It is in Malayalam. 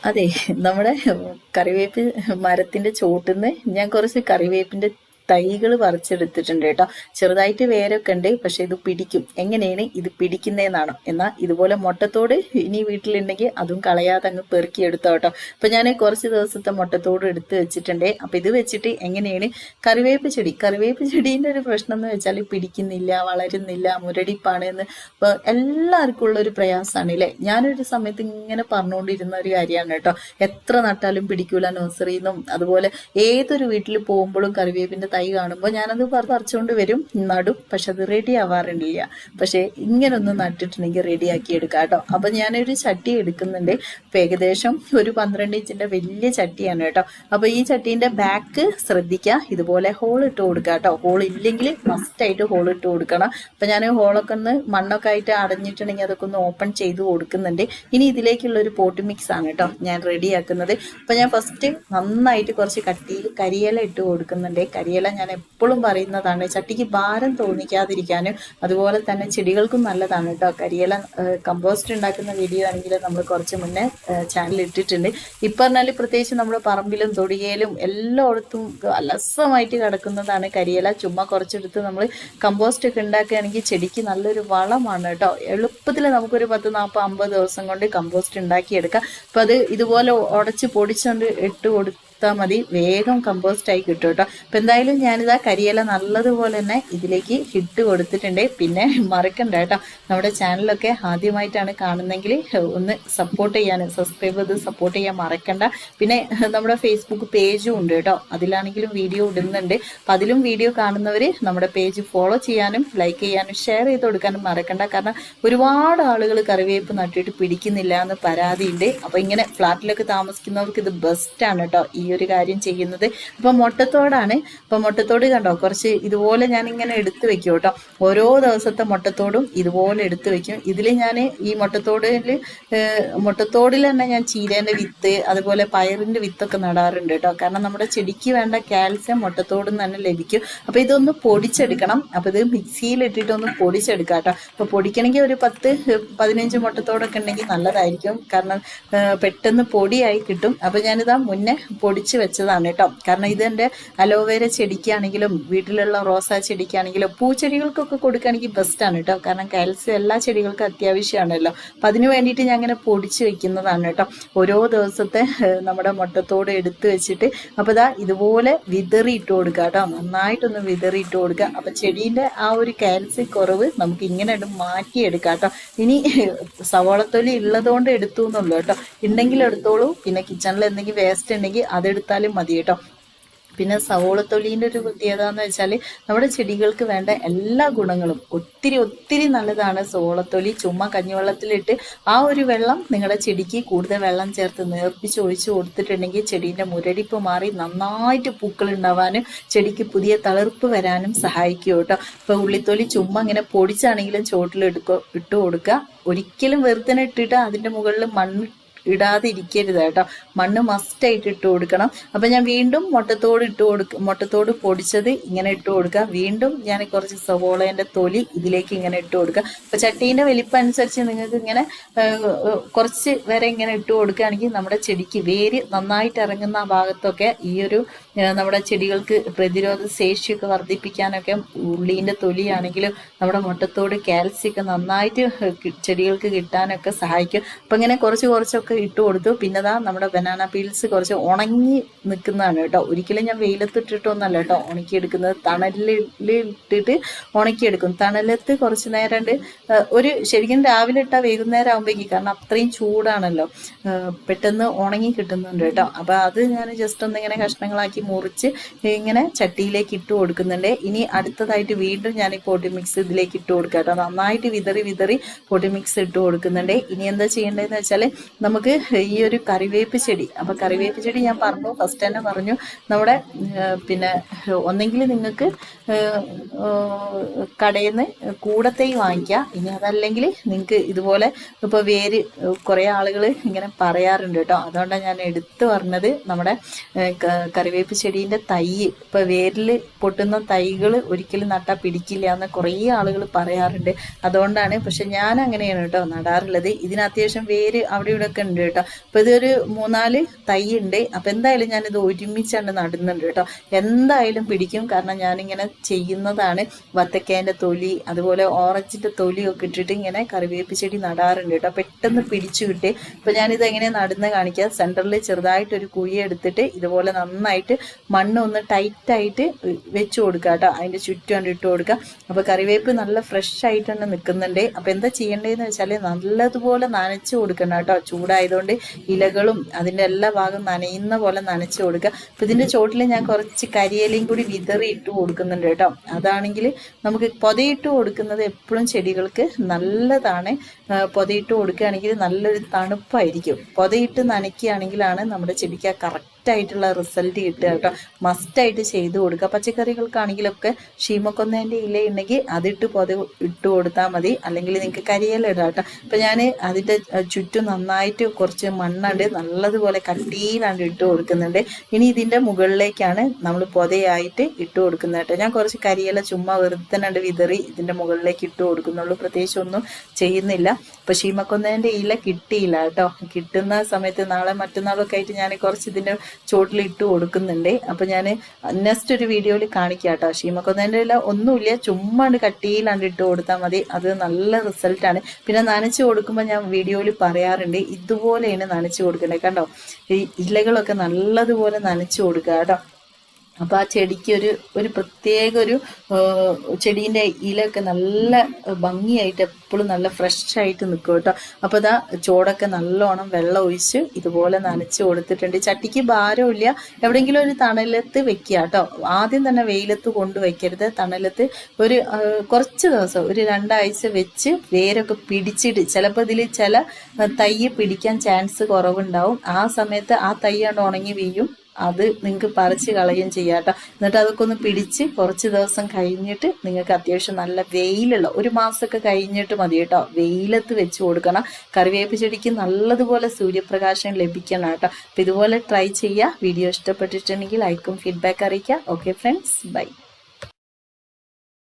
അതെ നമ്മുടെ കറിവേപ്പ് മരത്തിന്റെ ചോട്ടിൽ നിന്ന് ഞാൻ കുറച്ച് കറിവേപ്പിന്റെ തൈകൾ പറിച്ചെടുത്തിട്ടുണ്ട് കേട്ടോ. ചെറുതായിട്ട് വേരൊക്കെ ഉണ്ട് പക്ഷെ ഇത് പിടിക്കും. എങ്ങനെയാണ് ഇത് പിടിക്കുന്നതെന്നാണ്. എന്നാൽ ഇതുപോലെ മുട്ടത്തോട് ഇനി വീട്ടിലുണ്ടെങ്കിൽ അതും കളയാതെ അങ്ങ് പെറുക്കി എടുത്തോ കേട്ടോ. അപ്പൊ ഞാൻ കുറച്ച് ദിവസത്തെ മുട്ടത്തോട് എടുത്ത് വെച്ചിട്ടുണ്ട്. അപ്പൊ ഇത് വെച്ചിട്ട് എങ്ങനെയാണ്? കറിവേപ്പ് ചെടി. കറിവേപ്പ് ചെടീന്റെ ഒരു പ്രശ്നം എന്ന് വെച്ചാൽ പിടിക്കുന്നില്ല വളരുന്നില്ല മുരടിപ്പാണ് എന്ന്. ഇപ്പോൾ എല്ലാവർക്കും ഉള്ള ഒരു പ്രയാസമാണ് അല്ലേ? ഞാനൊരു സമയത്ത് ഇങ്ങനെ പറഞ്ഞുകൊണ്ടിരുന്ന ഒരു കാര്യമാണ് കേട്ടോ. എത്ര നട്ടാലും പിടിക്കൂല നഴ്സറിന്നും അതുപോലെ ഏതൊരു വീട്ടിൽ പോകുമ്പോഴും കറിവേപ്പിന്റെ തൈ കാണുമ്പോൾ ഞാനത് പറ- പറിച്ചുകൊണ്ട് വരും. നടും. പക്ഷെ അത് റെഡി ആവാറുണ്ടില്ല പക്ഷെ ഇങ്ങനെ ഒന്ന് നട്ടിട്ടുണ്ടെങ്കിൽ റെഡിയാക്കി എടുക്കാം കേട്ടോ. അപ്പൊ ഞാനൊരു ചട്ടി എടുക്കുന്നുണ്ട്. ഇപ്പൊ ഏകദേശം ഒരു പന്ത്രണ്ട് ഇഞ്ചിന്റെ വലിയ ചട്ടിയാണ് കേട്ടോ. അപ്പൊ ഈ ചട്ടീന്റെ ബാക്ക് ശ്രദ്ധിക്കുക ഇതുപോലെ ഹോൾ ഇട്ട് കൊടുക്കുക കേട്ടോ. ഹോൾ ഇല്ലെങ്കിൽ മസ്റ്റ് ആയിട്ട് ഹോൾ ഇട്ട് കൊടുക്കണം. അപ്പൊ ഞാൻ ഹോളൊക്കെ ഒന്ന് മണ്ണൊക്കെ ആയിട്ട് അടഞ്ഞിട്ടുണ്ടെങ്കിൽ അതൊക്കെ ഒന്ന് ഓപ്പൺ ചെയ്ത് കൊടുക്കുന്നുണ്ട്. ഇനി ഇതിലേക്കുള്ള ഒരു പോട്ട് മിക്സ് ആണ് കേട്ടോ ഞാൻ റെഡിയാക്കുന്നത് അപ്പൊ ഞാൻ ഫസ്റ്റ് നന്നായിട്ട് കുറച്ച് കട്ടിയിൽ കരിയില ഇട്ട് കൊടുക്കുന്നുണ്ട്. കരിയില ഞാൻ എപ്പോഴും പറയുന്നതാണ് ചട്ടിക്ക് ഭാരം തോന്നിക്കാതിരിക്കാനും അതുപോലെ തന്നെ ചെടികൾക്കും നല്ലതാണ് കേട്ടോ. കരിയില കമ്പോസ്റ്റ് ഉണ്ടാക്കുന്ന വീഡിയോ ആണെങ്കിൽ നമ്മൾ കുറച്ച് മുന്നേ ചാനൽ ഇട്ടിട്ടുണ്ട്. ഇപ്പം പറഞ്ഞാൽ പ്രത്യേകിച്ച് നമ്മൾ പറമ്പിലും തൊടിയയിലും എല്ലായിടത്തും അലസമായിട്ട് കിടക്കുന്നതാണ് കരിയില. ചുമ്മാ കുറച്ചെടുത്ത് നമ്മൾ കമ്പോസ്റ്റ് ഒക്കെ ഉണ്ടാക്കുകയാണെങ്കിൽ ചെടിക്ക് നല്ലൊരു വളമാണ് കേട്ടോ. എളുപ്പത്തിൽ നമുക്കൊരു പത്ത് നാൽപ്പത് അമ്പത് ദിവസം കൊണ്ട് കമ്പോസ്റ്റ് ഉണ്ടാക്കിയെടുക്കാം. അപ്പം അത് ഇതുപോലെ ഉടച്ച് പൊടിച്ചുകൊണ്ട് ഇട്ട് കൊടുത്താൽ മതി. വേഗം കമ്പോസ്റ്റ് ആയി കിട്ടും കേട്ടോ. അപ്പം എന്തായാലും ഞാനിതാ കരിയില നല്ലതുപോലെ തന്നെ ഇതിലേക്ക് ഇട്ട് കൊടുത്തിട്ടുണ്ട്. പിന്നെ മറക്കണ്ട കേട്ടോ. നമ്മുടെ ചാനലൊക്കെ ആദ്യമായിട്ടാണ് കാണുന്നെങ്കിൽ ഒന്ന് സപ്പോർട്ട് ചെയ്യാൻ സബ്സ്ക്രൈബ് ചെയ്ത് സപ്പോർട്ട് ചെയ്യാൻ മറക്കണ്ട. പിന്നെ നമ്മുടെ ഫേസ്ബുക്ക് പേജും ഉണ്ട് കേട്ടോ. അതിലാണെങ്കിലും വീഡിയോ ഇടുന്നുണ്ട്. അപ്പം അതിലും വീഡിയോ കാണുന്നവർ നമ്മുടെ പേജ് ഫോളോ ചെയ്യാനും ലൈക്ക് ചെയ്യാനും ഷെയർ ചെയ്ത് കൊടുക്കാനും മറക്കണ്ട. കാരണം ഒരുപാട് ആളുകൾ കറിവേപ്പ് നട്ടിട്ട് പിടിക്കുന്നില്ല എന്ന് പരാതിയുണ്ട്. അപ്പം ഇങ്ങനെ ഫ്ലാറ്റിലൊക്കെ താമസിക്കുന്നവർക്ക് ഇത് ബെസ്റ്റാണ് കേട്ടോ. ഈ ഒരു കാര്യം ചെയ്യുന്നത്. അപ്പോൾ മുട്ടത്തോടാണ്. അപ്പോൾ മുട്ടത്തോട് കണ്ടോ? കുറച്ച് ഇതുപോലെ ഞാൻ ഇങ്ങനെ എടുത്തു വെക്കും കേട്ടോ. ഓരോ ദിവസത്തെ മുട്ടത്തോടും ഇതുപോലെ എടുത്തു വെക്കും. ഇതിൽ ഞാൻ ഈ മുട്ടത്തോടിൽ മുട്ടത്തോടിൽ തന്നെ ഞാൻ ചീരേന്റെ വിത്ത് അതുപോലെ പയറിന്റെ വിത്തൊക്കെ നടാറുണ്ട് കേട്ടോ. കാരണം നമ്മുടെ ചെടിക്ക് വേണ്ട കാൽസ്യം മുട്ടത്തോടിൽ നിന്ന് തന്നെ ലഭിക്കും. അപ്പോൾ ഇതൊന്ന് പൊടിച്ചെടുക്കണം. അപ്പോൾ ഇത് മിക്സിയിൽ ഇട്ടിട്ട് ഒന്ന് പൊടിച്ചെടുക്കാം കേട്ടോ. അപ്പോൾ പൊടിക്കണമെങ്കിൽ ഒരു പത്ത് പതിനഞ്ച് മുട്ടത്തോടൊക്കെ ഉണ്ടെങ്കിൽ നല്ലതായിരിക്കും. കാരണം പെട്ടെന്ന് പൊടിയായി കിട്ടും. അപ്പോൾ ഞാനിതാ മുന്നേ പൊടിച്ച് വെച്ചതാണ് കേട്ടോ. കാരണം ഇത് എന്റെ അലോവേര ചെടിക്കാണെങ്കിലും വീട്ടിലുള്ള റോസാ ചെടിക്കാണെങ്കിലും പൂച്ചെടികൾക്കൊക്കെ കൊടുക്കുകയാണെങ്കിൽ ബെസ്റ്റാണ് കേട്ടോ. കാരണം കാൽസ്യം എല്ലാ ചെടികൾക്കും അത്യാവശ്യമാണല്ലോ. അപ്പം അതിന് വേണ്ടിയിട്ട് ഞാൻ അങ്ങനെ പൊടിച്ച് വെക്കുന്നതാണ് കേട്ടോ. ഓരോ ദിവസത്തെ നമ്മുടെ മുട്ടത്തോട് എടുത്ത് വെച്ചിട്ട് അപ്പോൾ ഇതാ ഇതുപോലെ വിതറി ഇട്ട് കൊടുക്കുക കേട്ടോ. നന്നായിട്ടൊന്ന് വിതറി ഇട്ട് കൊടുക്കുക. അപ്പം ചെടീന്റെ ആ ഒരു കാൽസ്യം കുറവ് നമുക്ക് ഇങ്ങനെ മാറ്റിയെടുക്കാം കേട്ടോ. ഇനി സവോളത്തൊലി ഉള്ളതുകൊണ്ട് എടുത്തു എന്നുള്ളൂ കേട്ടോ. ഉണ്ടെങ്കിൽ എടുത്തോളൂ. പിന്നെ കിച്ചണിൽ എന്തെങ്കിലും വേസ്റ്റ് ഉണ്ടെങ്കിൽ അതെടുത്താലും മതി കേട്ടോ. പിന്നെ സവോളത്തൊലീന്റെ ഒരു പ്രത്യേകത എന്ന് വെച്ചാൽ നമ്മുടെ ചെടികൾക്ക് വേണ്ട എല്ലാ ഗുണങ്ങളും ഒത്തിരി ഒത്തിരി നല്ലതാണ് സവോളത്തൊലി. ചുമ്മാ കഞ്ഞിവെള്ളത്തിലിട്ട് ആ ഒരു വെള്ളം നിങ്ങളുടെ ചെടിക്ക് കൂടുതൽ വെള്ളം ചേർത്ത് നേർപ്പിച്ച് ഒഴിച്ചു കൊടുത്തിട്ടുണ്ടെങ്കിൽ ചെടീന്റെ മുരടിപ്പ് മാറി നന്നായിട്ട് പൂക്കൾ ഉണ്ടാവാനും ചെടിക്ക് പുതിയ തളിർപ്പ് വരാനും സഹായിക്കും കേട്ടോ. ഇപ്പോൾ ഉള്ളിത്തൊലി ചുമ്മാ ഇങ്ങനെ പൊടിച്ചാണെങ്കിലും ചോട്ടിൽ ഇട്ട് കൊടുക്കുക. ഒരിക്കലും വെറുതെ ഇട്ടിട്ട് അതിന്റെ മുകളിൽ മണ്ണ് ഇടാതെ ഇരിക്കരുത് കേട്ടോ. മണ്ണ് മസ്റ്റായിട്ട് ഇട്ട് കൊടുക്കണം. അപ്പം ഞാൻ വീണ്ടും മുട്ടത്തോട് ഇട്ട് കൊടുക്ക മുട്ടത്തോട് പൊടിച്ചത് ഇങ്ങനെ ഇട്ട് കൊടുക്കുക വീണ്ടും ഞാൻ കുറച്ച് സവോളേന്റെ തൊലി ഇതിലേക്ക് ഇങ്ങനെ ഇട്ട് കൊടുക്കുക അപ്പം ചട്ടീന്റെ വലിപ്പം അനുസരിച്ച് നിങ്ങൾക്ക് ഇങ്ങനെ കുറച്ച് വരെ ഇങ്ങനെ ഇട്ട് കൊടുക്കുകയാണെങ്കിൽ നമ്മുടെ ചെടിക്ക് വേര് നന്നായിട്ട് ഇറങ്ങുന്ന ഭാഗത്തൊക്കെ ഈ ഒരു നമ്മുടെ ചെടികൾക്ക് പ്രതിരോധ ശേഷിയൊക്കെ വർദ്ധിപ്പിക്കാനൊക്കെ ഉള്ളീന്റെ തൊലിയാണെങ്കിലും നമ്മുടെ മുട്ടത്തോട് കാൽസ്യം ഒക്കെ നന്നായിട്ട് ചെടികൾക്ക് കിട്ടാനൊക്കെ സഹായിക്കും. അപ്പം ഇങ്ങനെ കുറച്ച് കുറച്ചൊക്കെ ഇട്ട് കൊടുത്തു. പിന്നെ ദാ നമ്മുടെ ബനാന പീൽസ് കുറച്ച് ഉണങ്ങി നിൽക്കുന്നതാണ് കേട്ടോ. ഒരിക്കലും ഞാൻ വെയിലത്തിട്ടിട്ടൊന്നല്ല കേട്ടോ ഉണക്കിയെടുക്കുന്നത്. തണലിൽ ഇട്ടിട്ട് ഉണക്കിയെടുക്കും. തണലത്ത് കുറച്ച് നേരം ഒരു ശരിക്കും രാവിലെ ഇട്ടാൽ വൈകുന്നേരം ആകുമ്പോഴേക്കും കാരണം അത്രയും ചൂടാണല്ലോ. പെട്ടെന്ന് ഉണങ്ങി കിട്ടുന്നുണ്ട് കേട്ടോ. അപ്പോൾ അത് ഞാൻ ജസ്റ്റ് ഒന്ന് ഇങ്ങനെ കഷ്ണങ്ങളാക്കി മുറിച്ച് ഇങ്ങനെ ചട്ടിയിലേക്ക് ഇട്ട് കൊടുക്കുന്നുണ്ട്. ഇനി അടുത്തതായിട്ട് വീണ്ടും ഞാൻ ഈ പൊട്ടി മിക്സ് ഇതിലേക്ക് ഇട്ട് കൊടുക്കാം കേട്ടോ. നന്നായിട്ട് വിതറി വിതറി പൊടി മിക്സ് ഇട്ട് കൊടുക്കുന്നുണ്ട്. ഇനി എന്താ ചെയ്യേണ്ടതെന്ന് വെച്ചാൽ നമുക്ക് ഈ ഒരു കറിവേപ്പ് ചെടി. അപ്പോൾ കറിവേപ്പ് ചെടി ഞാൻ പറഞ്ഞു ഫസ്റ്റ് തന്നെ പറഞ്ഞു. നമ്മുടെ പിന്നെ ഒന്നെങ്കിൽ നിങ്ങൾക്ക് കടയിൽ നിന്ന് കൂടത്തൈ വാങ്ങിക്കാം. ഇനി അതല്ലെങ്കിൽ നിങ്ങൾക്ക് ഇതുപോലെ ഇപ്പോൾ വേര് കുറേ ആളുകൾ ഇങ്ങനെ പറയാറുണ്ട് കേട്ടോ. അതുകൊണ്ടാണ് ഞാൻ എടുത്തു പറഞ്ഞത് നമ്മുടെ കറിവേപ്പ് ചെടീന്റെ തൈ. ഇപ്പോൾ വേരിൽ പൊട്ടുന്ന തൈകൾ ഒരിക്കലും നട്ടാൽ പിടിക്കില്ല എന്ന് കുറേ ആളുകൾ പറയാറുണ്ട്. അതുകൊണ്ടാണ് പക്ഷെ ഞാൻ അങ്ങനെയാണ് കേട്ടോ നടാറുള്ളത്. ഇതിന് അത്യാവശ്യം വേര് അവിടെ ഇവിടെ ഒക്കെ ഉണ്ട്. നട്ടിട്ടുണ്ട് കേട്ടോ. അപ്പോൾ ഇതൊരു മൂന്നാൽ തൈ ഉണ്ട്. അപ്പോൾ എന്തായാലും ഞാൻ ഇത് ഒരുമിച്ചാണ് നടുന്നുണ്ട് കേട്ടോ. എന്തായാലും പിടിക്കും. കാരണം ഞാനിങ്ങനെ ചെയ്യുന്നതാണ് വത്തക്കേന്റെ തൊലി അതുപോലെ ഓറഞ്ചിന്റെ തൊലിയൊക്കെ ഇട്ടിട്ട് ഇങ്ങനെ കറിവേപ്പ് ചെടി നടാറുണ്ട് കേട്ടോ. പെട്ടെന്ന് പിടിച്ചു കിട്ടി. അപ്പോൾ ഞാനിത് എങ്ങനെ നടുന്ന കാണിക്കാം. ചെറുതായിട്ട് ഒരു കുഴി എടുത്തിട്ട് ഇതുപോലെ നന്നായിട്ട് മണ്ണ് ഒന്ന് ടൈറ്റായിട്ട് വെച്ച് കൊടുക്കുക കേട്ടോ. അതിന്റെ ചുറ്റും ഇട്ട് കൊടുക്കുക അപ്പോൾ കറിവേപ്പ് നല്ല ഫ്രഷ് ആയിട്ടാണ് നിൽക്കുന്നുണ്ട്. അപ്പോൾ എന്താ ചെയ്യേണ്ടതെന്ന് വെച്ചാൽ നല്ലതുപോലെ നനച്ച് കൊടുക്കണം കേട്ടോ. ചൂടായതുകൊണ്ട് ഇലകളും അതിന്റെ എല്ലാ ഭാഗം നനയുന്ന പോലെ നനച്ചു കൊടുക്കുക. അപ്പം ഇതിന്റെ ചോട്ടിൽ ഞാൻ കുറച്ച് കരിയിലയും കൂടി വിതറി ഇട്ട് കൊടുക്കുന്നുണ്ട് കേട്ടോ. അതാണെങ്കിൽ നമുക്ക് പൊതയിട്ട് കൊടുക്കുന്നത് എപ്പോഴും ചെടികൾക്ക് നല്ലതാണ്. പൊതയിട്ട് കൊടുക്കുകയാണെങ്കിൽ നല്ലൊരു തണുപ്പായിരിക്കും. പൊതയിട്ട് നനയ്ക്കുകയാണെങ്കിലാണ് നമ്മുടെ ചെടിക്ക് ആ കറക്റ്റ് ആയിട്ടുള്ള റിസൾട്ട് കിട്ടുക കേട്ടോ. മസ്റ്റായിട്ട് ചെയ്ത് കൊടുക്കുക. പച്ചക്കറികൾക്കാണെങ്കിലൊക്കെ ഷീമക്കൊന്നേന്റെ ഇല ഉണ്ടെങ്കിൽ അതിട്ട് പൊത ഇട്ട് കൊടുത്താൽ മതി. അല്ലെങ്കിൽ നിങ്ങൾക്ക് കരിയില ഇടാം കേട്ടോ. അപ്പം ഞാൻ അതിന്റെ ചുറ്റും നന്നായിട്ട് കുറച്ച് മണ്ണാണ്ട് നല്ലതുപോലെ കട്ടിയിലാണ്ട് ഇട്ട് കൊടുക്കുന്നുണ്ട്. ഇനി ഇതിന്റെ മുകളിലേക്കാണ് നമ്മൾ പൊതയായിട്ട് ഇട്ട് കൊടുക്കുന്നത് കേട്ടോ. ഞാൻ കുറച്ച് കരിയില ചുമ്മാ വെറുതെ വിതറി ഇതിന്റെ മുകളിലേക്ക് ഇട്ട് കൊടുക്കുന്നുള്ളൂ. പ്രത്യേകിച്ച് ഒന്നും ചെയ്യുന്നില്ല. അപ്പോൾ ഷീമക്കൊന്നതിന്റെ ഇല കിട്ടിയില്ല കേട്ടോ. കിട്ടുന്ന സമയത്ത് നാളെ മറ്റന്നാളൊക്കെ ആയിട്ട് ഞാൻ കുറച്ച് ഇതിന്റെ ചോട്ടിൽ ഇട്ട് കൊടുക്കുന്നുണ്ട്. അപ്പോൾ ഞാൻ നെക്സ്റ്റ് ഒരു വീഡിയോയിൽ കാണിക്കാം കേട്ടോ. ഷീമക്കൊന്നതിന്റെ ഇല ഒന്നുമില്ല. ചുമ്മാണ്ട് കട്ടിയിലാണ്ട് ഇട്ട് കൊടുത്താൽ മതി. അത് നല്ല റിസൾട്ടാണ്. പിന്നെ നനച്ച് കൊടുക്കുമ്പോൾ ഞാൻ വീഡിയോയിൽ പറയാറുണ്ട്. ഇതുപോലെയാണ് നനച്ചു കൊടുക്കേണ്ടത് കണ്ടോ? ഈ ഇലകളൊക്കെ നല്ലതുപോലെ നനച്ചു കൊടുക്കുക കേട്ടോ. അപ്പോൾ ആ ചെടിക്ക് ഒരു ഒരു പ്രത്യേക ഒരു ചെടീന്റെ ഇലയൊക്കെ നല്ല ഭംഗിയായിട്ട് എപ്പോഴും നല്ല ഫ്രഷ് ആയിട്ട് നിൽക്കും കേട്ടോ. അപ്പോൾ അതാ ചോടൊക്കെ നല്ലോണം വെള്ളം ഒഴിച്ച് ഇതുപോലെ നനച്ച് കൊടുത്തിട്ടുണ്ട്. ചട്ടിക്ക് ഭാരമില്ല എവിടെയെങ്കിലും ഒരു തണലത്ത് വെക്കുക കേട്ടോ. ആദ്യം തന്നെ വെയിലത്ത് കൊണ്ട് വയ്ക്കരുത് തണലത്ത് ഒരു കുറച്ച് ദിവസം ഒരു രണ്ടാഴ്ച വെച്ച് വേരൊക്കെ പിടിച്ചിട്ട് ചിലപ്പോൾ ഇതിൽ ചില തയ്യ് പിടിക്കാൻ ചാൻസ് കുറവുണ്ടാവും. ആ സമയത്ത് ആ തയ്യാണ്ട് ഉണങ്ങി വീഴും. അത് നിങ്ങൾക്ക് പറിച്ച് കളയുകയും ചെയ്യാം കേട്ടോ എന്നിട്ട് അതൊക്കെ ഒന്ന് പിടിച്ച് കുറച്ച് ദിവസം കഴിഞ്ഞിട്ട് നിങ്ങൾക്ക് അത്യാവശ്യം നല്ല വെയിലുള്ള ഒരു മാസമൊക്കെ കഴിഞ്ഞിട്ട് മതി കേട്ടോ വെയിലത്ത് വെച്ച് കൊടുക്കണം. കറിവേപ്പ് ചെടിക്ക് നല്ലതുപോലെ സൂര്യപ്രകാശം ലഭിക്കണം കേട്ടോ അപ്പം ഇതുപോലെ ട്രൈ ചെയ്യുക വീഡിയോ ഇഷ്ടപ്പെട്ടിട്ടുണ്ടെങ്കിൽ ലൈക്കും ഫീഡ്ബാക്ക് അറിയിക്കുക. Okay friends bye